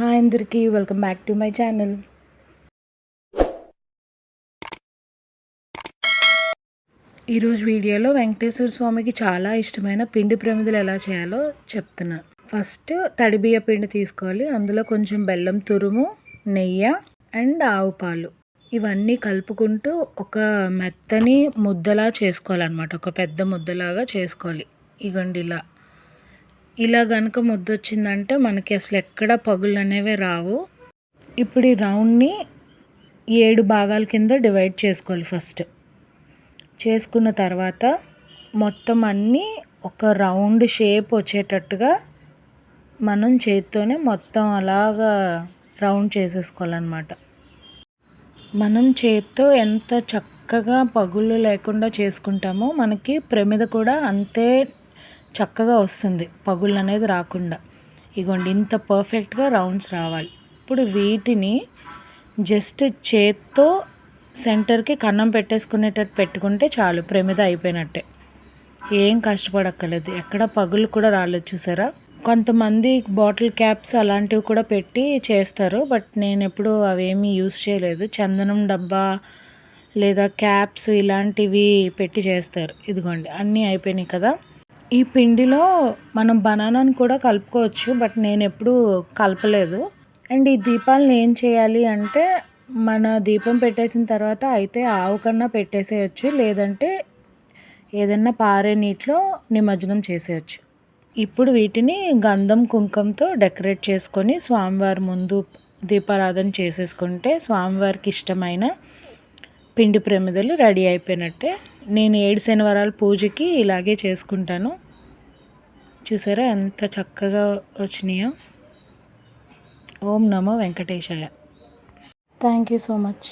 Hi అందరికీ welcome back to my channel ఈరోజు వీడియోలో వెంకటేశ్వర స్వామికి చాలా ఇష్టమైన పిండి ప్రమిదలు ఎలా చేయాలో చెప్తున్నా. ఫస్ట్ తడిబియ్య పిండి తీసుకోవాలి. అందులో కొంచెం బెల్లం తురుము నెయ్యి అండ్ ఆవు పాలు. ఇవన్నీ కలుపుకుంటూ ఒక మెత్తని ముద్దలా చేసుకోవాలన్నమాట. ఒక పెద్ద ముద్దలాగా చేసుకోవాలి. ఇగండి ఇలా. ఇలా కనుక ముద్దొచ్చిందంటే మనకి అసలు ఎక్కడ పగులు అనేవి రావు. ఇప్పుడు ఈ రౌండ్ని ఏడు భాగాల కింద డివైడ్ చేసుకోవాలి ఫస్ట్. చేసుకున్న తర్వాత మొత్తం అన్నీ ఒక రౌండ్ షేప్ వచ్చేటట్టుగా మనం చేతితోనే మొత్తం అలాగా రౌండ్ చేసేసుకోవాలన్నమాట. మనం చేత్తో ఎంత చక్కగా పగుళ్ళు లేకుండా చేసుకుంటామో మనకి ప్రమిద కూడా అంతే చక్కగా వస్తుంది. పగుళ్ళు అనేది రాకుండా. ఇగోండి ఇంత పర్ఫెక్ట్గా రౌండ్స్ రావాలి. ఇప్పుడు వీటిని జస్ట్ చేత్తో సెంటర్కి కన్నం పెట్టేసుకునేటట్టు పెట్టుకుంటే చాలు. ప్రమిద అయిపోయినట్టే. ఏం కష్టపడక్కర్లేదు. ఎక్కడ పగులు కూడా రాలేదు చూసారా? కొంతమంది బాటిల్ క్యాప్స్ అలాంటివి కూడా పెట్టి చేస్తారు. బట్ నేను ఎప్పుడు అవేమీ యూస్ చేయలేదు. చందనం డబ్బా లేదా క్యాప్స్ ఇలాంటివి పెట్టి చేస్తారు. ఇదిగోండి అన్నీ అయిపోయినాయి కదా. ఈ పిండిలో మనం బనానాను కూడా కలుపుకోవచ్చు బట్ నేను ఎప్పుడు కలపలేదు. అండ్ ఈ దీపాలను ఏం చేయాలి అంటే మన దీపం పెట్టేసిన తర్వాత అయితే ఆవు కన్నా పెట్టేసేయచ్చు లేదంటే ఏదన్నా పారే నీటిలో నిమజ్జనం చేసేయచ్చు. ఇప్పుడు వీటిని గంధం కుంకంతో డెకరేట్ చేసుకొని స్వామివారి ముందు దీపారాధన చేసేసుకుంటే స్వామివారికి ఇష్టమైన పిండి ప్రమిదలు రెడీ అయిపోయినట్టే. నేను ఏడు శనివారాల పూజకి ఇలాగే చేసుకుంటాను. చూసారా ఎంత చక్కగా వచ్చినాయో. ఓం నమో వెంకటేశాయ. Thank you so much